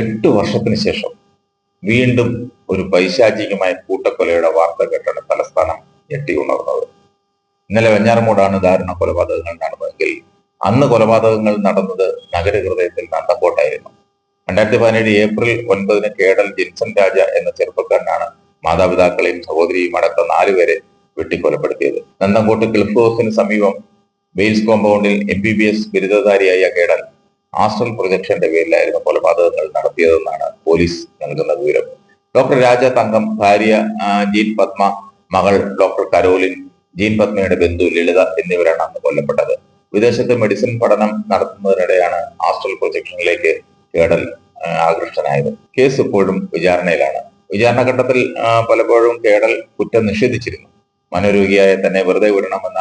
എട്ട് വർഷത്തിന് ശേഷം വീണ്ടും ഒരു പൈശാചികമായ കൂട്ടക്കൊലയുടെ വാർത്ത കേട്ടാണ് തലസ്ഥാനം ഞെട്ടി ഉണർന്നത്. ഇന്നലെ വെഞ്ഞാറമൂടാണ് ദാരുണ കൊലപാതകങ്ങൾ നടന്നതെങ്കിൽ അന്ന് കൊലപാതകങ്ങൾ നടന്നത് നഗരഹൃദയത്തിൽ നന്തക്കോട്ടായിരുന്നു രണ്ടായിരത്തി പതിനേഴ് ഏപ്രിൽ ഒൻപതിന് കേടൽ ജിൻസൺ രാജ എന്ന ചെറുപ്പക്കാരനാണ് മാതാപിതാക്കളെയും സഹോദരിയും അടക്കം നാലുപേരെ വെട്ടിക്കൊലപ്പെടുത്തിയത്. നന്തംകോട്ട് ക്ലിഫ് ഹൗസിന് സമീപം വെയിൽസ് കോമ്പൗണ്ടിൽ എം ബി ബി എസ് ബിരുദധാരിയായ കേടൽ ആസ്ട്രൽ പ്രൊജക്ഷന്റെ പേരിലായിരുന്നു കൊലപാതകങ്ങൾ നടത്തിയതെന്നാണ് പോലീസ് നൽകുന്ന വിവരം. ഡോക്ടർ രാജ തങ്കം ഭാര്യ ജീൻ പത്മ മകൾ ഡോക്ടർ കരോലിൻ ജീൻ പത്മയുടെ ബന്ധു ലളിത എന്നിവരാണ് അന്ന് കൊല്ലപ്പെട്ടത്. വിദേശത്ത് മെഡിസിൻ പഠനം നടത്തുന്നതിനിടെയാണ് ആസ്ട്രൽ പ്രൊജക്ഷനിലേക്ക് കേടൽ ആകൃഷ്ടനായത്. കേസ് ഇപ്പോഴും വിചാരണയിലാണ്. വിചാരണ ഘട്ടത്തിൽ പലപ്പോഴും കേടൽ കുറ്റം നിഷേധിച്ചിരുന്നു. മനോരോഗിയായ തന്നെ വെറുതെ വിടണമെന്ന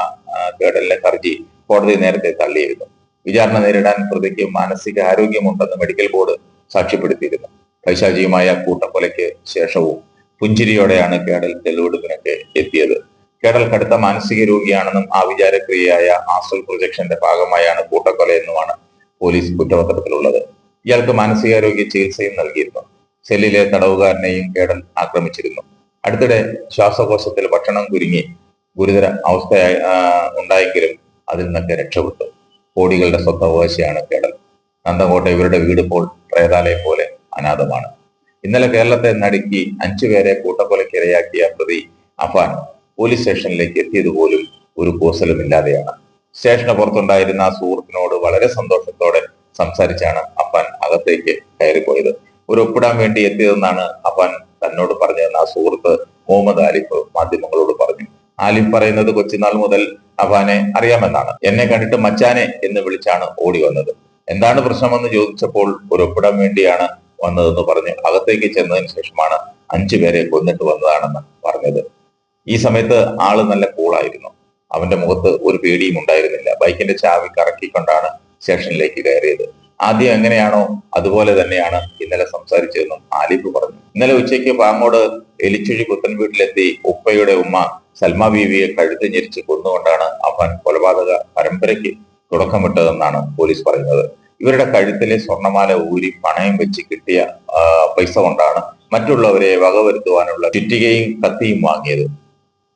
കേടലിന്റെ ഹർജി കോടതി നേരത്തെ തള്ളിയിരുന്നു. വിചാരണ നേരിടാൻ പ്രതിക്ക് മാനസിക ആരോഗ്യമുണ്ടെന്ന് മെഡിക്കൽ ബോർഡ് സാക്ഷ്യപ്പെടുത്തിയിരുന്നു. പൈശാചികമായ കൂട്ടക്കൊലയ്ക്ക് ശേഷവും പുഞ്ചിരിയോടെയാണ് കേടൽ തെളിവെടുപ്പിനൊക്കെ എത്തിയത്. കേടൽ കടുത്ത മാനസിക രോഗിയാണെന്നും ആ വിചാരക്രിയയായ ആസൽ പ്രൊജക്ഷന്റെ ഭാഗമായാണ് കൂട്ടക്കൊലയെന്നുമാണ് പോലീസ് കുറ്റപത്രത്തിലുള്ളത്. ഇയാൾക്ക് മാനസികാരോഗ്യ ചികിത്സയും നൽകിയിരുന്നു. സെല്ലിലെ തടവുകാരനെയും കേടൽ ആക്രമിച്ചിരുന്നു. അടുത്തിടെ ശ്വാസകോശത്തിൽ ഭക്ഷണം കുരുങ്ങി ഗുരുതര അവസ്ഥ ഉണ്ടായെങ്കിലും അതിൽ നിന്നൊക്കെ രക്ഷപ്പെട്ടു. കോടികളുടെ സ്വത്തവകാശിയാണ് കേടൽ നന്ദകോട്ട ഇവരുടെ വീട് ഇപ്പോൾ പ്രേതാലയം പോലെ അനാഥമാണ്. ഇന്നലെ കേരളത്തെ നടുക്കി അഞ്ചുപേരെ കൂട്ടക്കൊലക്കിരയാക്കിയ പ്രതി അഫാൻ പോലീസ് സ്റ്റേഷനിലേക്ക് എത്തിയതുപോലും ഒരു കോസലുമില്ലാതെയാണ്. സ്റ്റേഷന് പുറത്തുണ്ടായിരുന്ന ആ സുഹൃത്തിനോട് വളരെ സന്തോഷത്തോടെ സംസാരിച്ചാണ് അഫാൻ അകത്തേക്ക് കയറിപ്പോയത്. ഒരു ഒപ്പിടാൻ വേണ്ടി എത്തിയതെന്നാണ് അഫാൻ തന്നോട് പറഞ്ഞതെന്ന് ആ സുഹൃത്ത് മുഹമ്മദ് ആലിഫ് മാധ്യമങ്ങളോട് പറഞ്ഞു. ആലിഫ് പറയുന്നത് കൊച്ചുനാൾ മുതൽ അഫാനെ അറിയാമെന്നാണ്. എന്നെ കണ്ടിട്ട് മച്ചാനെ എന്ന് വിളിച്ചാണ് ഓടി വന്നത്. എന്താണ് പ്രശ്നമെന്ന് ചോദിച്ചപ്പോൾ ഒരു ഒപ്പിടാൻ വേണ്ടിയാണ് വന്നതെന്ന് പറഞ്ഞ് അകത്തേക്ക് ചെന്നതിന് ശേഷമാണ് അഞ്ചു പേരെ കൊന്നിട്ട് വന്നതാണെന്ന് പറഞ്ഞത്. ഈ സമയത്ത് ആൾ നല്ല കൂളായിരുന്നു അവന്റെ മുഖത്ത് ഒരു പേടിയും ഉണ്ടായിരുന്നില്ല. ബൈക്കിന്റെ ചാവി കറക്കിക്കൊണ്ടാണ് സ്റ്റേഷനിലേക്ക് കയറിയത്. ആദ്യം എങ്ങനെയാണോ അതുപോലെ തന്നെയാണ് ഇന്നലെ സംസാരിച്ചതെന്നും ആലിഫ് പറഞ്ഞു. ഇന്നലെ ഉച്ചയ്ക്ക് പാങ്ങോട് എലിച്ചുഴി പുത്തൻ വീട്ടിലെത്തി ഉപ്പയുടെ ഉമ്മ സൽമ ബീവിയെ കഴുത്ത് ഞെരിച്ച് കൊന്നുകൊണ്ടാണ് അവൻ കൊലപാതക പരമ്പരയ്ക്ക് തുടക്കമിട്ടതെന്നാണ് പോലീസ് പറയുന്നത്. ഇവരുടെ കഴുത്തിലെ സ്വർണമാല ഊരി പണയം വെച്ച് കിട്ടിയ പൈസ കൊണ്ടാണ് മറ്റുള്ളവരെ വകവരുത്തുവാനുള്ള ചുറ്റികയും കത്തിയും വാങ്ങിയത്.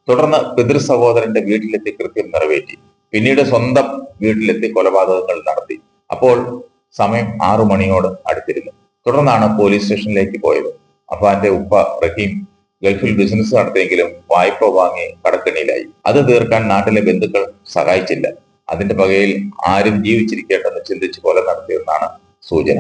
തുടർന്ന് പിതൃ സഹോദരന്റെ വീട്ടിലെത്തി കൃത്യം നിറവേറ്റി. പിന്നീട് സ്വന്തം വീട്ടിലെത്തി കൊലപാതകങ്ങൾ നടത്തി. അപ്പോൾ സമയം ആറു മണിയോട് അടുത്തിരുന്നു. തുടർന്നാണ് പോലീസ് സ്റ്റേഷനിലേക്ക് പോയത്. അഫാന്റെ ഉപ്പ റഹീം ഗൾഫിൽ ബിസിനസ് നടത്തിയെങ്കിലും വായ്പ വാങ്ങി കടക്കെണിയിലായി. അത് തീർക്കാൻ നാട്ടിലെ ബന്ധുക്കൾ സഹായിച്ചില്ല. അതിന്റെ പകയിൽ ആരും ജീവിച്ചിരിക്കേണ്ടെന്ന് ചിന്തിച്ച് കൊല നടത്തിയെന്നാണ് സൂചന.